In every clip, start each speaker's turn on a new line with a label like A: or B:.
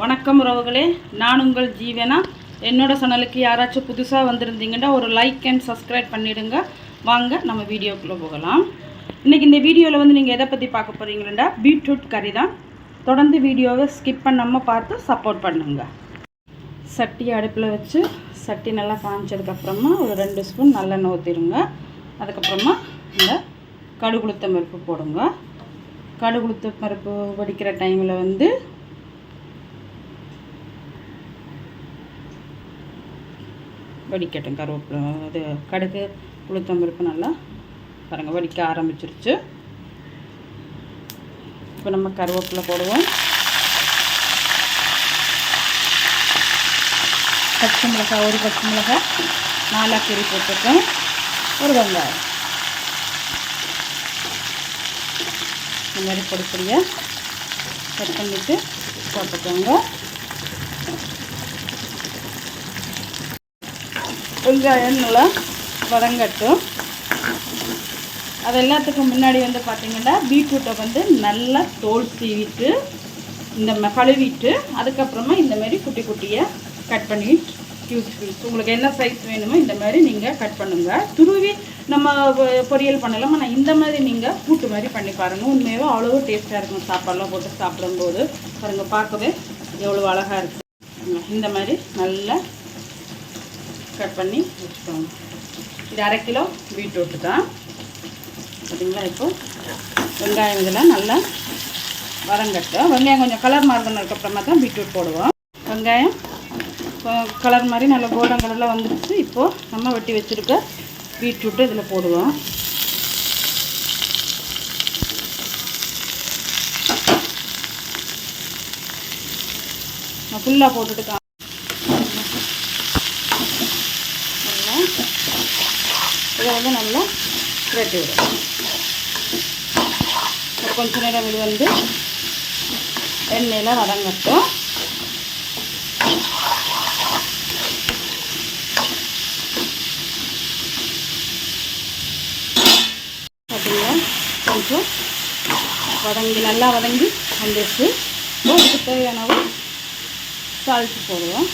A: வணக்கம் உறவுகளே. நான் உங்கள் ஜீவனா? என்னோட சேனலுக்கு யாராச்சும் புதுசாக வந்திருந்தீங்கன்னா ஒரு லைக் அண்ட் சப்ஸ்கிரைப் பண்ணிவிடுங்க வாங்க நம்ம வீடியோக்குள்ளே போகலாம். இன்றைக்கி இந்த வீடியோவில் வந்து நீங்கள் எதை பற்றி பார்க்க போகிறீங்களா பீட்ரூட் கறி தான். தொடர்ந்து வீடியோவை ஸ்கிப் பண்ணாமல் பார்த்து சப்போர்ட் பண்ணுங்க. சட்டி அடுப்பில் வச்சு சட்டி நல்லா காய்ச்சதுக்கப்புறமா ஒரு ரெண்டு ஸ்பூன் நல்லெண்ணெய் ஊற்றிடுங்க அதுக்கப்புறமா இந்த கடுகுளுத்த பருப்பு போடுங்க. கடுகுளுத்த பருப்பு வடிக்கிற டைமில் வந்து வடிக்கட்டும் கருவேப்பிலை. அது கடுகு உளுத்தம்பருப்பு நல்லா பாருங்கள் வடிக்க ஆரம்பிச்சிருச்சு. இப்போ நம்ம கருவேப்பிலை போடுவோம். பச்சை மிளகாய் ஒரு பச்சை மிளகாய் நாலாக கீரி போட்டுருக்கேன். ஒரு வெங்காயம். இந்த மாதிரி பொடி பொடியாக கட் பண்ணிவிட்டு போட்டுக்கோங்க வெங்காயம் நல்லா வதங்கட்டும். அது எல்லாத்துக்கும் முன்னாடி வந்து பார்த்தீங்கன்னா பீட்ரூட்டை வந்து நல்லா தோல் சீவிட்டு இந்த ம- கழுவிட்டு அதுக்கப்புறமா இந்த மாதிரி குட்டி குட்டியாக கட் பண்ணி யூஸ் உங்களுக்கு என்ன சைஸ் வேணுமோ இந்த மாதிரி நீங்கள் கட் பண்ணுங்கள் துருவி நம்ம பொ- பொரியல் பண்ணலாம்? ஆனால் இந்த மாதிரி நீங்கள் கூட்டு மாதிரி பண்ணி பாருங்கள் உண்மையாகவே அவ்வளோ டேஸ்ட்டாக இருக்கும். சாப்பாடெல்லாம் போட்டு சாப்பிடும்போது. பாருங்கள் பார்க்கவே எவ்வளோ அழகாக இருக்கும் இந்த மாதிரி நல்லா கட் பண்ணி வச்சுக்கோங்க. இது அரை கிலோ பீட்ரூட்டு தான். பார்த்தீங்களா இப்போ? வெங்காயம் இதெல்லாம் நல்லா வரங்கட்டும் வெங்காயம் கொஞ்சம் கலர் மாறுதுனதுக்கப்புறமா தான் பீட்ரூட் போடுவோம். வெங்காயம் கலர் மாதிரி நல்லா கோல்டன் கலரில் வந்துடுச்சு இப்போது நம்ம வெட்டி வச்சுருக்க பீட்ரூட்டு இதில் போடுவோம். நான் ஃபுல்லாக போட்டுட்டு கா- நல்லா இதை வந்து நல்லா புரட்டி விடும் ஒரு கொஞ்ச நேரம் இது வந்து எண்ணெயில் வதங்கட்டும். பார்த்தீங்களா கொஞ்சம் வதங்கி நல்லா வதங்கி வந்துடுச்சு இப்போ அதுக்கு தேவையான அளவு சால்ட் போடுவோம்.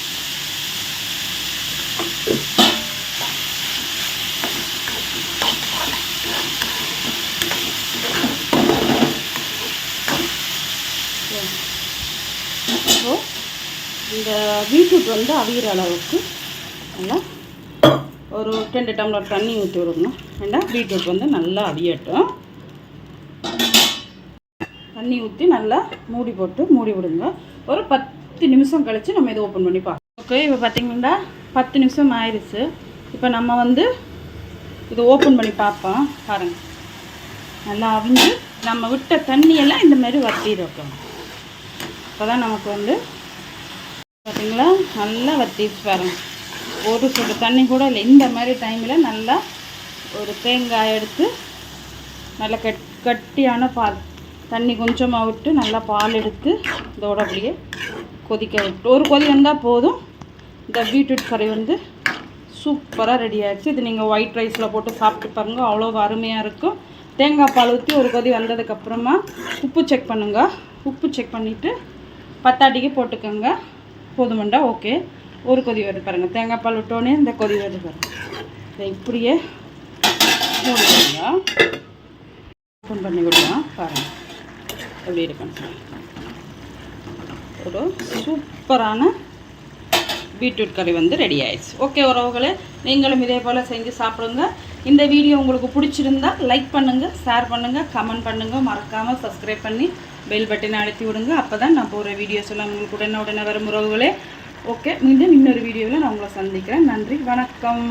A: ஸோ இந்த பீட்ரூட் வந்து அவிகிற அளவுக்கு நல்லா ஒரு ரெண்டு டம்ளர் தண்ணி ஊற்றி விடணும். ஏன்னா பீட்ரூட் வந்து நல்லா அவியட்டும். தண்ணி ஊற்றி நல்லா மூடி போட்டு மூடி விடுங்க. ஒரு பத்து நிமிஷம் கழித்து நம்ம இதை ஓப்பன் பண்ணி பார்க்கலாம். ஓகே இப்போ பார்த்திங்கன்னா பத்து நிமிஷம் ஆயிடுச்சு இப்போ நம்ம வந்து இதை ஓப்பன் பண்ணி பார்ப்போம். பாருங்கள் நல்லா அவிஞ்சு நம்ம விட்ட தண்ணியெல்லாம் இந்த மாதிரி வத்தி வைக்கணும் அப்போ தான் நமக்கு வந்து பார்த்திங்களா நல்லா வத்தி பாருங்க. ஒரு சொட்டு தண்ணி கூட இல்லை. இந்த மாதிரி டைமில் நல்லா ஒரு தேங்காய் எடுத்து நல்லா கட் கட்டியான பால் தண்ணி கொஞ்சமாக விட்டு நல்லா பால் எடுத்து இதோட அப்படியே கொதிக்க விட்டு ஒரு கொதி வந்தால் போதும். இந்த பீட்ரூட் கறி வந்து சூப்பராக ரெடி ஆகிடுச்சு இது நீங்கள் ஒயிட் ரைஸில் போட்டு சாப்பிட்டு பாருங்கள் அவ்வளோ அருமையாக இருக்கும். தேங்காய் பால் ஊற்றி ஒரு கொதி வந்ததுக்கப்புறமா உப்பு செக் பண்ணுங்க. உப்பு செக் பண்ணிவிட்டு பத்தாட்டிக்கு போட்டுக்கோங்க. போதுமண்டா ஓகே. ஒரு கொதி வருது பாருங்கள் தேங்காய் பால் விட்டோன்னே இந்த கொதி வருது பாருங்கள் இதை இப்படியே போடுவாங்க ஓப்பன் பண்ணி விடலாம். பாருங்கள் எப்படி இருக்குன்னு ஒரு சூப்பரான பீட்ரூட் கறி வந்து ரெடி ஆயிடுச்சு. ஓகே உறவுகளே நீங்களும் இதே போல் செஞ்சு சாப்பிடுங்க. இந்த வீடியோ உங்களுக்கு பிடிச்சிருந்தா லைக் பண்ணுங்கள் ஷேர் பண்ணுங்கள் கமெண்ட் பண்ணுங்கள் மறக்காமல் சப்ஸ்கிரைப் பண்ணி பெல் பட்டனை அழுத்தி விடுங்க. அப்போ தான் நான் போகிற வீடியோஸ் எல்லாம் உங்களுக்கு உடனே உடனே வரும் உறவுகளே. ஓகே மீண்டும் இன்னொரு வீடியோவில் நான் உங்களை சந்திக்கிறேன். நன்றி வணக்கம்.